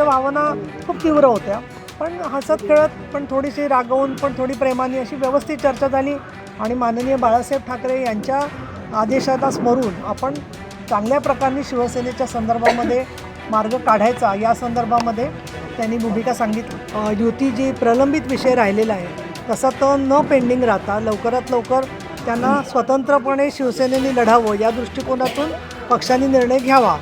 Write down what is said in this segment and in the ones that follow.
त्यांच्या भावना खूप तीव्र होत्या. पण हसत खेळत पण थोडीशी रागवून पण थोडी प्रेमाने अशी व्यवस्थित चर्चा झाली. आणि माननीय बाळासाहेब ठाकरे यांच्या आदेशाला स्मरून आपण चांगल्या प्रकारे शिवसेनेच्या संदर्भामध्ये मार्ग काढायचा. या संदर्भामध्ये त्यांनी भूमिका सांगितली. युती जी प्रलंबित विषय राहिलेला आहे तसा तो न पेंडिंग राहता लवकरात लवकर त्यांना स्वतंत्रपणे शिवसेनेने लढावं या दृष्टिकोनातून पक्षाने निर्णय घ्यावा.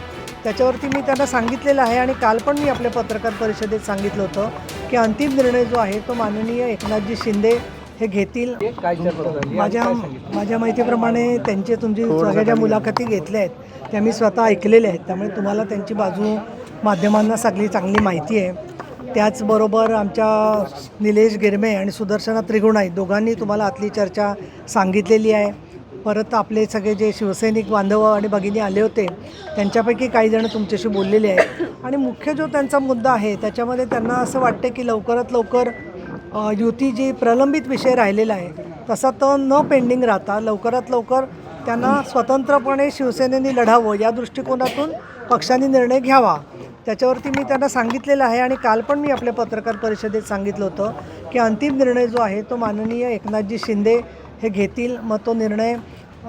त्याच्यावरती मी त्यांना सांगितलेलं आहे आणि काल पण मी आपल्या पत्रकार परिषदेत सांगितलं होतं की अंतिम निर्णय जो आहे तो माननीय एकनाथजी शिंदे हे घेतील. माझ्या माझ्या माहितीप्रमाणे त्यांचे तुमची सगळ्या ज्या मुलाखती घेतल्या आहेत. त्या मी स्वतः ऐकलेल्या आहेत. त्यामुळे तुम्हाला त्यांची बाजू माध्यमांना सगळी चांगली माहिती आहे. त्याचबरोबर आमच्या निलेश गिरमे आणि सुदर्शना त्रिगुणाई दोघांनी तुम्हाला आतली चर्चा सांगितलेली आहे. परत आपले सगळे जे शिवसैनिक बांधव आणि भगिनी आले होते त्यांच्यापैकी काही जण तुमच्याशी बोललेले आहेत. आणि मुख्य जो त्यांचा मुद्दा आहे त्याच्यामध्ये त्यांना असं वाटतं की लवकरात लवकर युती जी प्रलंबित विषय राहिलेला आहे तसा तो न पेंडिंग राहता लवकरात लवकर त्यांना स्वतंत्रपणे शिवसेनेने लढावं या दृष्टिकोनातून पक्षाने निर्णय घ्यावा. त्याच्यावरती मी त्यांना सांगितलेलं आहे आणि काल पण मी आपल्या पत्रकार परिषदेत सांगितलं होतं की अंतिम निर्णय जो आहे तो माननीय एकनाथजी शिंदे हे घेतील. मग तो निर्णय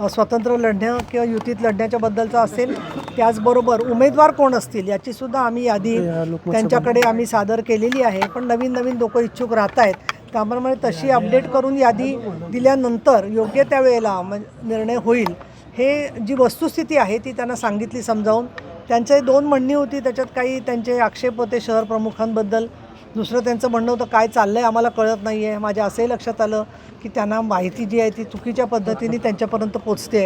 स्वतंत्र लढणं किंवा युतीत लढण्याच्या बद्दलचा असेल त्याचबरोबर उमेदवार कोण असतील याची सुद्धा आम्ही यादी त्यांच्याकडे आम्ही सादर केलेली आहे. पण नवीन नवीन लोक इच्छुक राहत आहेत. त्याप्रमाणे तशी अपडेट करून यादी दिल्यानंतर योग्य त्या वेळेला म निर्णय होईल. हे जी वस्तुस्थिती आहे ती त्यांना सांगितली समजावून. त्यांचे दोन म्हणणी होती त्याच्यात काही त्यांचे आक्षेप होते शहर प्रमुखांबद्दल. दुसरं त्यांचं म्हणणं होतं काय चाललं आहे आम्हाला कळत नाही आहे माझ्या असंही लक्षात आलं की त्यांना माहिती जी आहे ती चुकीच्या पद्धतीने त्यांच्यापर्यंत पोचते.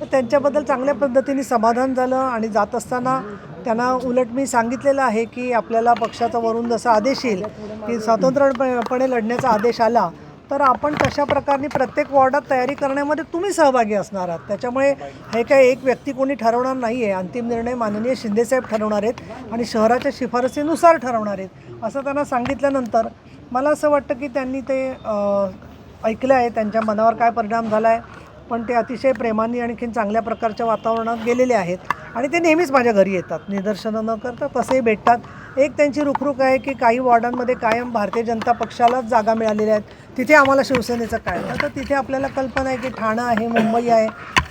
तर त्यांच्याबद्दल चांगल्या पद्धतीने समाधान झालं आणि जात असताना त्यांना उलट मी सांगितलेलं आहे की आपल्याला पक्षाचा वरून जसा आदेश येईल की स्वतंत्रपणे लढण्याचा आदेश आला तर आपण कशा प्रकारे प्रत्येक वॉर्डात तयारी करण्यामध्ये तुम्ही सहभागी असणार आहात? त्याच्यामुळे हे काही एक व्यक्ती कोणी ठरवणार नाही आहे अंतिम निर्णय माननीय शिंदेसाहेब ठरवणार आहेत आणि शहराच्या शिफारसीनुसार ठरवणार आहेत असं त्यांना सांगितल्यानंतर मला असं वाटतं की त्यांनी ते ऐकलं आहे. त्यांच्या मनावर काय परिणाम झाला आहे पण ते अतिशय प्रेमाने आणखीन चांगल्या प्रकारच्या वातावरणात गेलेले आहेत आणि ते नेहमीच माझ्या घरी येतात. निदर्शनं न करता तसेही भेटतात. एक त्यांची रुखरुख आहे की काही वॉर्डांमध्ये कायम भारतीय जनता पक्षालाच जागा मिळालेल्या आहेत. तिथे आम्हाला शिवसेनेचं काय? तर तिथे आपल्याला कल्पना आहे की ठाणं आहे मुंबई आहे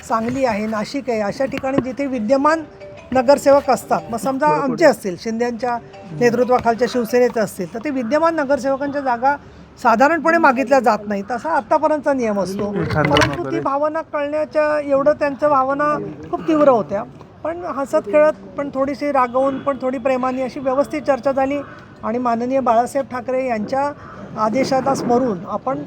सांगली आहे नाशिक आहे अशा ठिकाणी जिथे विद्यमान नगरसेवक असतात. मग समजा आमचे असतील शिंदेच्या नेतृत्वाखालच्या शिवसेनेचे असतील तर ते विद्यमान नगरसेवकांच्या जागा साधारणपणे मागितल्या जात नाही तसा आत्तापर्यंतचा नियम असतो. परंतु ती भावना कळण्याच्या एवढं त्यांच्या भावना खूप तीव्र होत्या. पण हसत खेळत पण थोडीशी रागवून पण थोडी प्रेमाने अशी व्यवस्थित चर्चा झाली. आणि माननीय बाळासाहेब ठाकरे यांच्या आदेशाला स्मरून आपण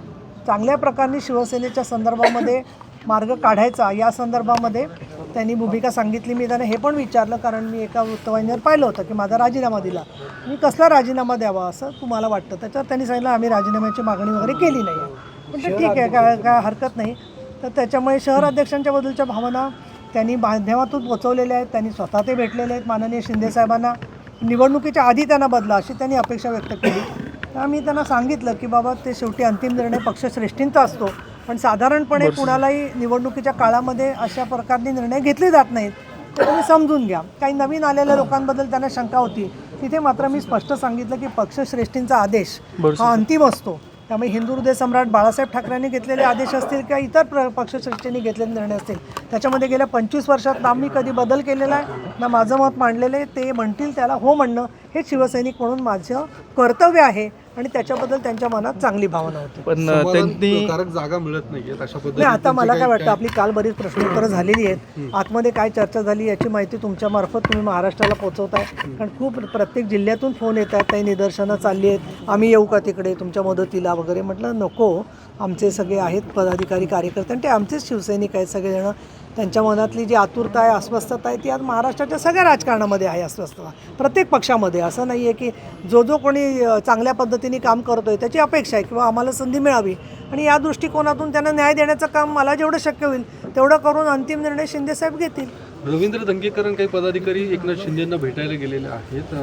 चांगल्या प्रकारे शिवसेनेच्या संदर्भामध्ये मार्ग काढायचा. या संदर्भामध्ये त्यांनी भूमिका सांगितली. मी त्यांना हे पण विचारलं कारण मी एका वृत्तवाहिनीवर पाहिलं होतं की माझा राजीनामा दिला. मी कसला राजीनामा द्यावा असं तुम्हाला वाटतं? त्याच्यावर त्यांनी सांगितलं आम्ही राजीनाम्याची मागणी वगैरे केली नाही. आहे म्हणजे ठीक आहे काय काय हरकत नाही. तर त्याच्यामुळे शहर अध्यक्षांच्या बद्दलच्या भावना त्यांनी माध्यमातून पोचवलेल्या आहेत त्यांनी स्वतः ते भेटलेले आहेत. माननीय शिंदेसाहेबांना निवडणुकीच्या आधी त्यांना बदला अशी त्यांनी अपेक्षा व्यक्त केली. तर मी त्यांना सांगितलं की बाबा ते शेवटी अंतिम निर्णय पक्षश्रेष्ठींचा असतो. पण साधारणपणे कुणालाही निवडणुकीच्या काळामध्ये अशा प्रकारचे निर्णय घेतले जात नाहीत. ते तुम्ही समजून घ्या. काही नवीन आलेल्या लोकांबद्दल त्यांना शंका होती. तिथे मात्र मी स्पष्ट सांगितलं की पक्षश्रेष्ठींचा आदेश हा अंतिम असतो. त्यामुळे हिंदू हृदय सम्राट बाळासाहेब ठाकरेंनी घेतलेले आदेश असतील किंवा इतर प्र पक्षश्रेष्ठींनी घेतलेले निर्णय असतील त्याच्यामध्ये गेल्या पंचवीस वर्षात ना मी कधी बदल केलेला आहे? ना माझं मत मांडलेलं आहे ते म्हणतील त्याला हो म्हणणं हे शिवसैनिक म्हणून माझं कर्तव्य आहे आणि त्याच्याबद्दल त्यांच्या मनात चांगली भावना होती. पण त्यांनी कारक जागा मिळत अशा नाही पद्धतीने आता मला काय वाटतं आपली काल बरीच प्रश्नोत्तरं झालेली आहेत. आतमध्ये काय चर्चा झाली याची माहिती तुमच्या मार्फत तुम्ही महाराष्ट्राला पोहोचवताय. कारण खूप प्रत्येक जिल्ह्यातून फोन येत आहेत काही निदर्शनं चालली आहेत. आम्ही येऊ का तिकडे तुमच्या मदतीला वगैरे? म्हटलं नको आमचे सगळे आहेत पदाधिकारी कार्यकर्ते आणि ते आमचेच शिवसैनिक आहेत सगळेजण. त्यांच्या मनातली जी आतुरता आहे अस्वस्थता आहे ती आज महाराष्ट्राच्या सगळ्या राजकारणामध्ये आहे अस्वस्थता. प्रत्येक पक्षामध्ये. असं नाही आहे की जो जो कोणी चांगल्या पद्धतीने काम करतो आहे त्याची अपेक्षा आहे किंवा आम्हाला संधी मिळावी. आणि या दृष्टिकोनातून त्यांना न्याय देण्याचं काम मला जेवढं शक्य होईल तेवढं करून अंतिम निर्णय शिंदेसाहेब घेतील. रवींद्र दंगेकरण काही पदाधिकारी एकनाथ शिंदेंना भेटायला गेलेले आहेत.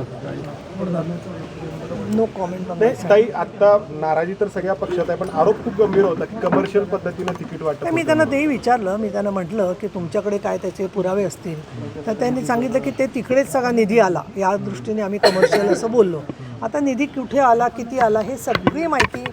नो कॉमेंट नाही ताई आता नाराजी तर सगळ्या पक्षात आहे पण आरोप खूप गंभीर होता की कमर्शियल पद्धतीने तिकीट नाही, मी त्यांना तेही विचारलं मी त्यांना म्हटलं की तुमच्याकडे काय त्याचे पुरावे असतील? तर त्यांनी सांगितलं की ते तिकडेच सगळा निधी आला. या दृष्टीने आम्ही कमर्शियल असं बोललो. आता निधी कुठे आला किती आला हे सगळी माहिती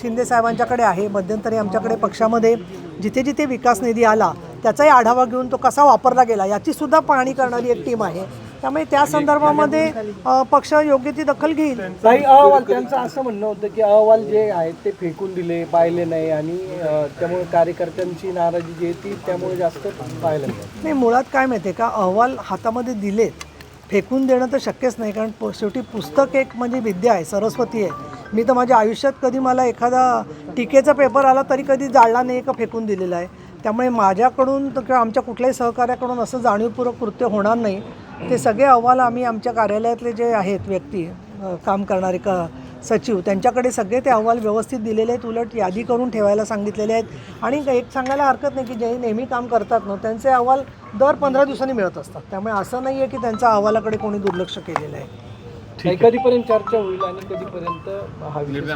शिंदे साहेबांच्याकडे आहे. मध्यंतरी आमच्याकडे पक्षामध्ये जिथे जिथे विकास निधी आला त्याचाही आढावा घेऊन तो कसा वापरला गेला याची सुद्धा पाहणी करणारी एक टीम आहे. त्यामुळे त्या संदर्भामध्ये अ, पक्ष योग्य ती दखल घेईल. काही अहवाल त्यांचं असं म्हणणं होतं की अहवाल जे आहेत ते फेकून दिले पाहिले नाही आणि अ, त्यामुळे कार्यकर्त्यांची नाराजी जी आहे ती त्यामुळे जास्त पाहायला मिळते नाही मुळात काय माहिती आहे का? अहवाल हातामध्ये दिलेत. फेकून देणं तर शक्यच नाही कारण प- शेवटी पुस्तक एक म्हणजे विद्या आहे सरस्वती आहे. मी तर माझ्या आयुष्यात कधी मला एखादा टीकेचा पेपर आला तरी कधी जाळला नाही का फेकून दिलेला आहे. त्यामुळे माझ्याकडून तर किंवा आमच्या कुठल्याही सहकार्याकडून असं जाणीवपूर्वक कृत्य होणार नाही. ते सगळे अहवाल आम्ही आमच्या कार्यालयातले जे आहेत व्यक्ती काम करणारे क सचिव त्यांच्याकडे सगळे ते अहवाल व्यवस्थित दिलेले आहेत उलट यादी करून ठेवायला सांगितलेले आहेत. आणि एक सांगायला हरकत नाही की जे नेहमी काम करतात ना त्यांचे अहवाल दर पंधरा दिवसांनी मिळत असतात. त्यामुळे असं नाही आहे की त्यांच्या अहवालाकडे कोणी दुर्लक्ष केलेलं आहे. कधीपर्यंत चर्चा होईल आणि कधीपर्यंत हा विषय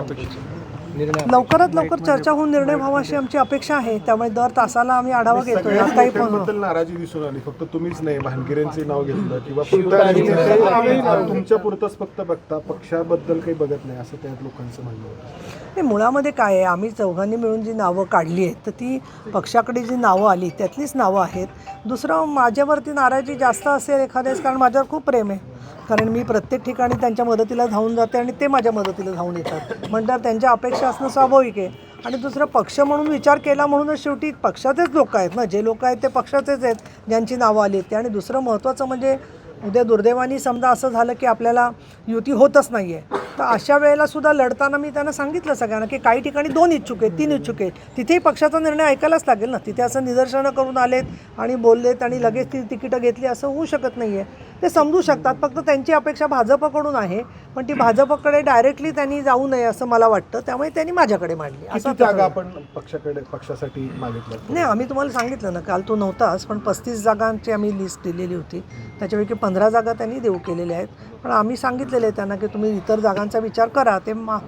निर्णय लवकरात लवकर चर्चा होऊन निर्णय व्हावा अशी आमची अपेक्षा आहे. त्यामुळे दर तासाला आम्ही आढावा आताही पण नेत्यांबद्दल नाराजी दिसून आली. फक्त तुम्हीच नाही भानगिरेंचे नाव घेतलं किंवा फक्त तुमच्या पुरतच फक्त बघता. पक्षाबद्दल काही बघत नाही असं त्या लोकांचं म्हणणं होतं. मुळामध्ये काय आहे? आम्ही चौघांनी मिळून जी नावं काढली आहेत तर ती पक्षाकडे जी नावं आली त्यातलीच नावं आहेत. दुसरं माझ्यावरती नाराजी जास्त असेल एखाद्याच कारण माझ्यावर खूप प्रेम आहे. कारण मी प्रत्येक ठिकाणी त्यांच्या मदतीला धावून जाते आणि ते माझ्या मदतीला धावून येतात. म्हणतात त्यांच्या अपेक्षा असणं स्वाभाविक आहे. आणि दुसरं पक्ष म्हणून विचार केला म्हणूनच शेवटी पक्षाचेच लोक आहेत ना. जे लोक आहेत ते पक्षाचेच आहेत ज्यांची नावं आली आहेत. ते आणि दुसरं महत्त्वाचं म्हणजे उद्या दुर्दैवानी समजा असं झालं की आपल्याला युती होतच नाही आहे तर अशा वेळेला सुद्धा लढताना मी त्यांना सांगितलं सगळ्यांना की काही ठिकाणी दोन इच्छुक आहेत तीन इच्छुक आहेत. तिथेही पक्षाचा निर्णय ऐकायलाच लागेल ना. तिथे असं निदर्शनं करून आलेत आणि बोललेत आणि लगेच ती तिकीटं घेतली असं होऊ शकत नाही आहे ते समजू शकतात. फक्त त्यांची अपेक्षा भाजपकडून आहे. पण ती भाजपकडे डायरेक्टली त्यांनी जाऊ नये असं मला वाटतं. त्यामुळे त्यांनी माझ्याकडे मांडली. असं जागा आपण पक्षाकडे पक्षासाठी मागितल्या नाही आम्ही तुम्हाला सांगितलं ना काल तो नव्हताच पण पस्तीस जागांची आम्ही लिस्ट दिलेली होती. त्याच्यापैकी पंधरा जागा त्यांनी देऊ केलेल्या आहेत. पण आम्ही सांगितलेलं आहे त्यांना की तुम्ही इतर जागांचा विचार करा. ते मा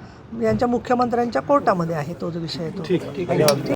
यांच्या मुख्यमंत्र्यांच्या कोर्टामध्ये आहे तो जो विषय आहे तो.